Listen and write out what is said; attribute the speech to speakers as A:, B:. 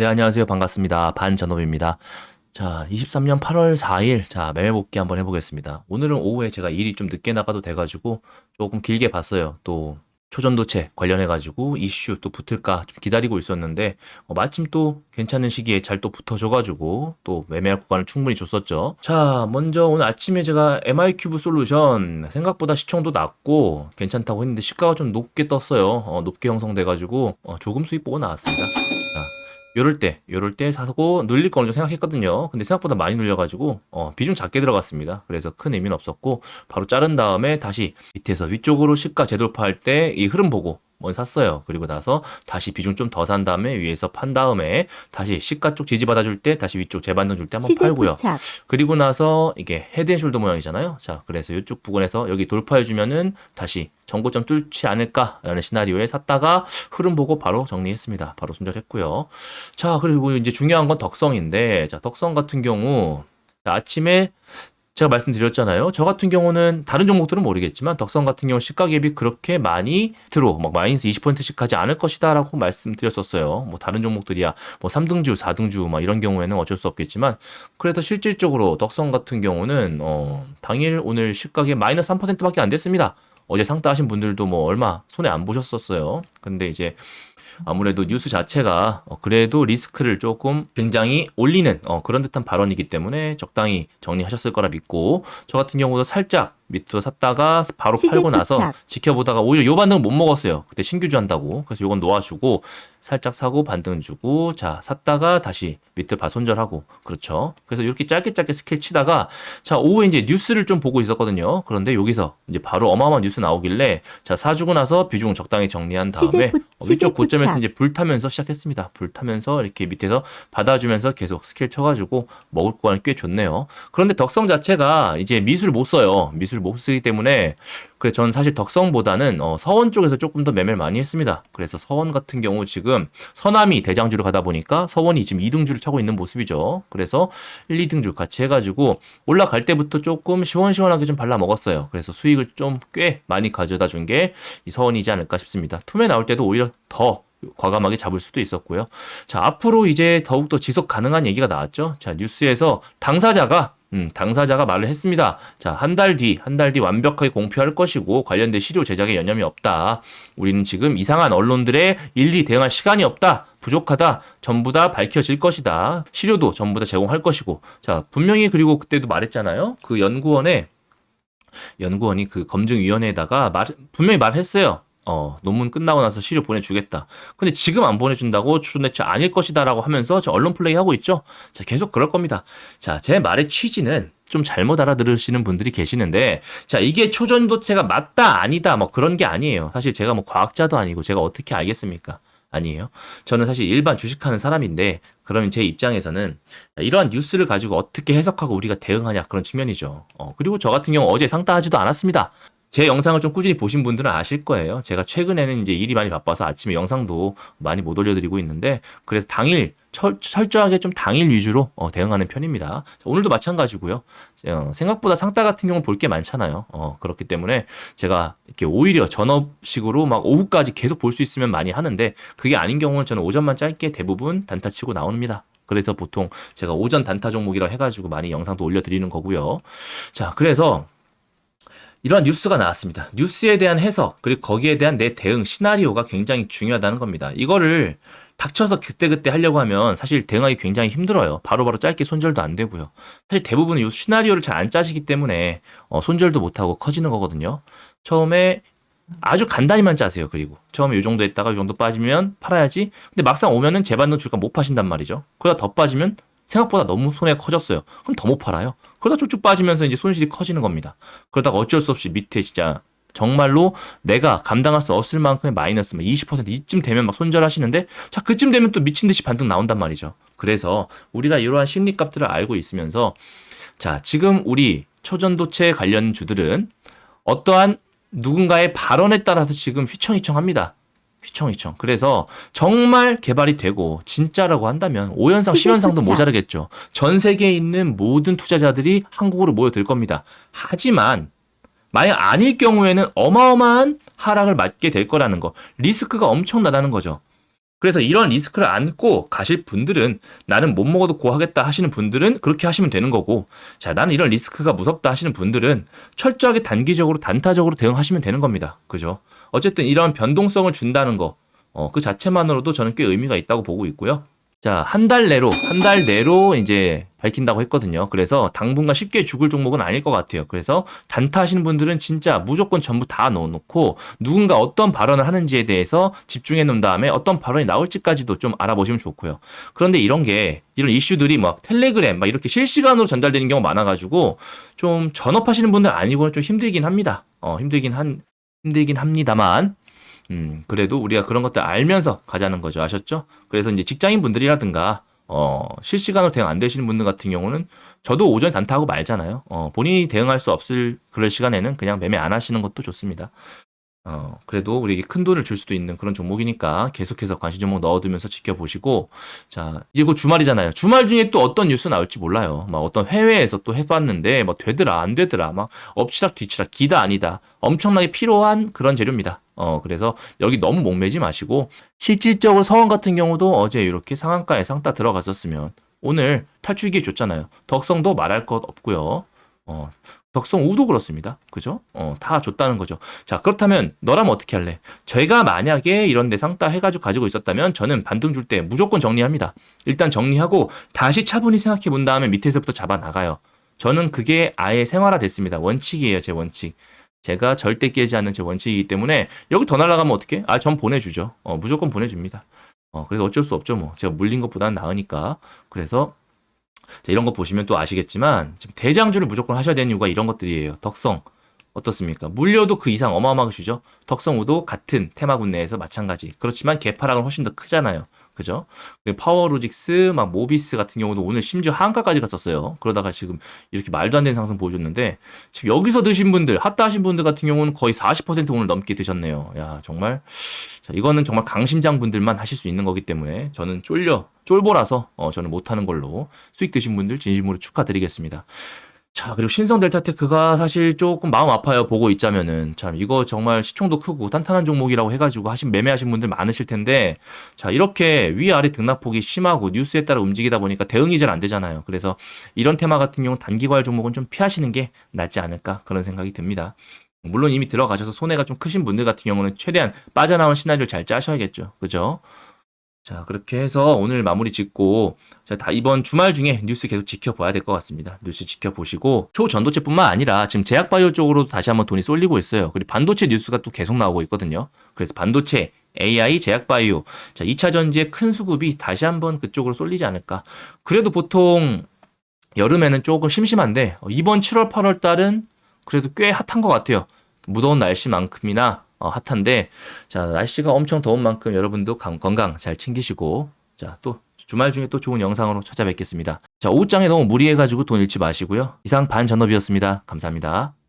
A: 네, 안녕하세요. 반갑습니다. 반전업입니다. 자, 23년 8월 4일, 자, 매매 복귀 한번 해보겠습니다. 오늘은 오후에 제가 일이 좀 늦게 나가도 돼가지고 조금 길게 봤어요. 또 초전도체 관련해가지고 이슈 또 붙을까 좀 기다리고 있었는데 어, 마침 또 괜찮은 시기에 잘 또 붙어줘가지고 또 매매할 구간을 충분히 줬었죠. 자, 먼저 오늘 아침에 제가 MI 큐브 솔루션 생각보다 시청도 낮고 괜찮다고 했는데 시가가 좀 높게 떴어요. 어, 높게 형성돼가지고 어, 조금 수익 보고 나왔습니다. 자, 요럴 때, 요럴 때 사고 늘릴 거는 좀 생각했거든요. 근데 생각보다 많이 눌려가지고 어, 비중 작게 들어갔습니다. 그래서 큰 의미는 없었고 바로 자른 다음에 다시 밑에서 위쪽으로 시가 재돌파할 때 이 흐름 보고 먼저 샀어요. 그리고 나서 다시 비중 좀 더 산 다음에 위에서 판 다음에 다시 시가 쪽 지지받아 줄 때 다시 위쪽 재반등 줄 때 한번 팔고요. 그리고 나서 이게 헤드앤숄더 모양이잖아요. 자, 그래서 이쪽 부분에서 여기 돌파해 주면은 다시 전고점 뚫지 않을까라는 시나리오에 샀다가 흐름 보고 바로 정리했습니다. 바로 손절했고요. 자, 그리고 이제 중요한 건 덕성인데, 자, 덕성 같은 경우 자, 아침에 제가 말씀드렸잖아요. 저 같은 경우는 다른 종목들은 모르겠지만 덕성 같은 경우 시가 갭이 그렇게 많이 들어 막 마이너스 20%씩 가지 않을 것이다라고 말씀드렸었어요. 뭐 다른 종목들이야 뭐 3등주, 4등주 막 이런 경우에는 어쩔 수 없겠지만 그래서 실질적으로 덕성 같은 경우는 어, 당일 오늘 시가계 마이너스 3%밖에 안 됐습니다. 어제 상따하신 분들도 뭐 얼마 손해 안 보셨었어요. 근데 이제 아무래도 뉴스 자체가 어, 그래도 리스크를 조금 굉장히 올리는 어, 그런 듯한 발언이기 때문에 적당히 정리하셨을 거라 믿고 저 같은 경우도 살짝 밑으로 샀다가 바로 팔고 나서. 지켜보다가 오히려 요 반등을 못 먹었어요. 그때 신규주 한다고. 그래서 요건 놓아주고 살짝 사고 반등 주고 자 샀다가 다시 밑을 봐 손절하고 그렇죠. 그래서 이렇게 짧게 짧게 스킬 치다가 자 오후에 이제 뉴스를 좀 보고 있었거든요. 그런데 여기서 이제 바로 어마어마한 뉴스 나오길래 자 사주고 나서 비중 적당히 정리한 다음에 어, 위쪽 고점에서. 이제 불 타면서 시작했습니다. 불 타면서 이렇게 밑에서 받아주면서 계속 스킬 쳐가지고 먹을 구간이 꽤 좋네요. 그런데 덕성 자체가 이제 미술 못 써요. 미술 못 쓰기 때문에 그래서 저는 사실 덕성보다는 어, 서원 쪽에서 조금 더 매매를 많이 했습니다. 그래서 서원 같은 경우 지금 서남이 대장주를 가다 보니까 서원이 지금 2등주를 차고 있는 모습이죠. 그래서 1, 2등주 같이 해가지고 올라갈 때부터 조금 시원시원하게 좀 발라 먹었어요. 그래서 수익을 좀 꽤 많이 가져다 준 게 이 서원이지 않을까 싶습니다. 툼에 나올 때도 오히려 더 과감하게 잡을 수도 있었고요. 자, 앞으로 이제 더욱더 지속 가능한 얘기가 나왔죠. 자, 뉴스에서 당사자가 음, 당사자가 말을 했습니다. 자, 한 달 뒤, 한 달 뒤 완벽하게 공표할 것이고 관련된 시료 제작에 여념이 없다. 우리는 지금 이상한 언론들의 일일이 대응할 시간이 없다. 부족하다. 전부 다 밝혀질 것이다. 시료도 전부 다 제공할 것이고. 자, 분명히 그리고 그때도 말했잖아요. 그 연구원에 연구원이 그 검증위원회에다가 말, 분명히 말했어요. 어, 논문 끝나고 나서 시료 보내주겠다. 근데 지금 안 보내준다고 초대체 아닐 것이다라고 하면서 저 언론 플레이 하고 있죠. 자, 계속 그럴 겁니다. 자, 제 말의 취지는 좀 잘못 알아들으시는 분들이 계시는데, 자, 이게 초전도체가 맞다, 아니다, 뭐 그런 게 아니에요. 사실 제가 뭐 과학자도 아니고 제가 어떻게 알겠습니까? 아니에요. 저는 사실 일반 주식하는 사람인데, 그러면 제 입장에서는 이러한 뉴스를 가지고 어떻게 해석하고 우리가 대응하냐 그런 측면이죠. 어, 그리고 저 같은 경우 어제 상따하지도 않았습니다. 제 영상을 좀 꾸준히 보신 분들은 아실 거예요. 제가 최근에는 이제 일이 많이 바빠서 아침에 영상도 많이 못 올려드리고 있는데, 그래서 당일, 철, 철저하게 좀 당일 위주로 어, 대응하는 편입니다. 자, 오늘도 마찬가지고요. 어, 생각보다 상따 같은 경우는 볼 게 많잖아요. 어, 그렇기 때문에 제가 이렇게 오히려 전업식으로 막 오후까지 계속 볼 수 있으면 많이 하는데, 그게 아닌 경우는 저는 오전만 짧게 대부분 단타 치고 나옵니다. 그래서 보통 제가 오전 단타 종목이라 해가지고 많이 영상도 올려드리는 거고요. 자, 그래서 이러한 뉴스가 나왔습니다. 뉴스에 대한 해석, 그리고 거기에 대한 내 대응 시나리오가 굉장히 중요하다는 겁니다. 이거를 닥쳐서 그때그때 하려고 하면 사실 대응하기 굉장히 힘들어요. 바로바로 짧게 손절도 안 되고요. 사실 대부분은 이 시나리오를 잘 안 짜시기 때문에 어, 손절도 못하고 커지는 거거든요. 처음에 아주 간단히만 짜세요. 그리고 처음에 이 정도 했다가 이 정도 빠지면 팔아야지. 근데 막상 오면은 재반등 줄까 못 파신단 말이죠. 그러다 더 빠지면 생각보다 너무 손해 커졌어요. 그럼 더 못 팔아요. 그러다 쭉쭉 빠지면서 이제 손실이 커지는 겁니다. 그러다가 어쩔 수 없이 밑에 진짜 정말로 내가 감당할 수 없을 만큼의 마이너스 막20% 이쯤 되면 막 손절하시는데 자 그쯤 되면 또 미친 듯이 반등 나온단 말이죠. 그래서 우리가 이러한 심리 값들을 알고 있으면서 자 지금 우리 초전도체 관련 주들은 어떠한 누군가의 발언에 따라서 지금 휘청휘청합니다. 휘청휘청. 그래서 정말 개발이 되고 진짜라고 한다면 5연상, 10연상도 모자르겠죠. 전 세계에 있는 모든 투자자들이 한국으로 모여들 겁니다. 하지만 만약 아닐 경우에는 어마어마한 하락을 맞게 될 거라는 거. 리스크가 엄청나다는 거죠. 그래서 이런 리스크를 안고 가실 분들은 나는 못 먹어도 고하겠다 하시는 분들은 그렇게 하시면 되는 거고 자 나는 이런 리스크가 무섭다 하시는 분들은 철저하게 단기적으로 단타적으로 대응하시면 되는 겁니다. 그죠? 어쨌든 이런 변동성을 준다는 거, 어, 그 자체만으로도 저는 꽤 의미가 있다고 보고 있고요. 자, 한 달 내로, 한 달 내로 이제 밝힌다고 했거든요. 그래서 당분간 쉽게 죽을 종목은 아닐 것 같아요. 그래서 단타 하시는 분들은 진짜 무조건 전부 다 넣어놓고 누군가 어떤 발언을 하는지에 대해서 집중해 놓은 다음에 어떤 발언이 나올지까지도 좀 알아보시면 좋고요. 그런데 이런 게, 이런 이슈들이 막 텔레그램, 막 이렇게 실시간으로 전달되는 경우 많아가지고 좀 전업하시는 분들 아니고는 좀 힘들긴 합니다. 어, 힘들긴 한, 힘들긴 합니다만, 음, 그래도 우리가 그런 것들 알면서 가자는 거죠. 아셨죠? 그래서 이제 직장인 분들이라든가, 어, 실시간으로 대응 안 되시는 분들 같은 경우는 저도 오전에 단타하고 말잖아요. 어, 본인이 대응할 수 없을 그럴 시간에는 그냥 매매 안 하시는 것도 좋습니다. 어, 그래도 우리에게 큰 돈을 줄 수도 있는 그런 종목이니까 계속해서 관심 종목 넣어두면서 지켜보시고, 자, 이제 곧 주말이잖아요. 주말 중에 또 어떤 뉴스 나올지 몰라요. 막 어떤 해외에서 또 해봤는데, 뭐 되더라, 안 되더라, 막 엎치락 뒤치락, 기다 아니다. 엄청나게 필요한 그런 재료입니다. 어, 그래서 여기 너무 목매지 마시고, 실질적으로 서원 같은 경우도 어제 이렇게 상한가에 상따 들어갔었으면, 오늘 탈출기 에 줬잖아요. 덕성도 말할 것 없고요. 어, 덕성 우도 그렇습니다. 그죠? 어, 다 줬다는 거죠. 자, 그렇다면 너라면 어떻게 할래? 제가 만약에 이런 데 상따 해가지고 가지고 있었다면 저는 반등 줄 때 무조건 정리합니다. 일단 정리하고 다시 차분히 생각해 본 다음에 밑에서부터 잡아 나가요. 저는 그게 아예 생활화 됐습니다. 원칙이에요, 제 원칙. 제가 절대 깨지 않는 제 원칙이기 때문에 여기 더 날아가면 어떻게? 아, 전 보내주죠. 어, 무조건 보내줍니다. 어, 그래서 어쩔 수 없죠, 뭐. 제가 물린 것보다는 나으니까. 그래서 자, 이런 거 보시면 또 아시겠지만 지금 대장주를 무조건 하셔야 되는 이유가 이런 것들이에요. 덕성 어떻습니까? 물려도 그 이상 어마어마하게 주죠. 덕성우도 같은 테마군 내에서 마찬가지. 그렇지만 개파락은 훨씬 더 크잖아요. 그죠? 그리고 파워로직스, 막 모비스 같은 경우도 오늘 심지어 한가까지 갔었어요. 그러다가 지금 이렇게 말도 안 되는 상승 보여줬는데 지금 여기서 드신 분들, 핫다 하신 분들 같은 경우는 거의 40% 오늘 넘게 드셨네요. 야, 정말 자, 이거는 정말 강심장 분들만 하실 수 있는 거기 때문에 저는 쫄려 쫄보라서 어, 저는 못하는 걸로 수익 드신 분들 진심으로 축하드리겠습니다. 자, 그리고 신성 델타 테크가 사실 조금 마음 아파요. 보고 있자면은. 참, 이거 정말 시총도 크고 탄탄한 종목이라고 해가지고 하신, 매매하신 분들 많으실 텐데, 자, 이렇게 위아래 등락폭이 심하고 뉴스에 따라 움직이다 보니까 대응이 잘 안 되잖아요. 그래서 이런 테마 같은 경우는 단기과열 종목은 좀 피하시는 게 낫지 않을까 그런 생각이 듭니다. 물론 이미 들어가셔서 손해가 좀 크신 분들 같은 경우는 최대한 빠져나온 시나리오를 잘 짜셔야겠죠. 그죠? 자, 그렇게 해서 오늘 마무리 짓고, 자, 다 이번 주말 중에 뉴스 계속 지켜봐야 될 것 같습니다. 뉴스 지켜보시고, 초전도체 뿐만 아니라 지금 제약바이오 쪽으로 다시 한번 돈이 쏠리고 있어요. 그리고 반도체 뉴스가 또 계속 나오고 있거든요. 그래서 반도체, AI, 제약바이오, 자, 2차 전지의 큰 수급이 다시 한번 그쪽으로 쏠리지 않을까. 그래도 보통 여름에는 조금 심심한데, 어, 이번 7월, 8월 달은 그래도 꽤 핫한 것 같아요. 무더운 날씨만큼이나 어, 핫한데 자 날씨가 엄청 더운 만큼 여러분도 감- 건강 잘 챙기시고 자 또 주말 중에 또 좋은 영상으로 찾아뵙겠습니다. 자 오후장에 너무 무리해가지고 돈 잃지 마시고요. 이상 반전업이었습니다. 감사합니다.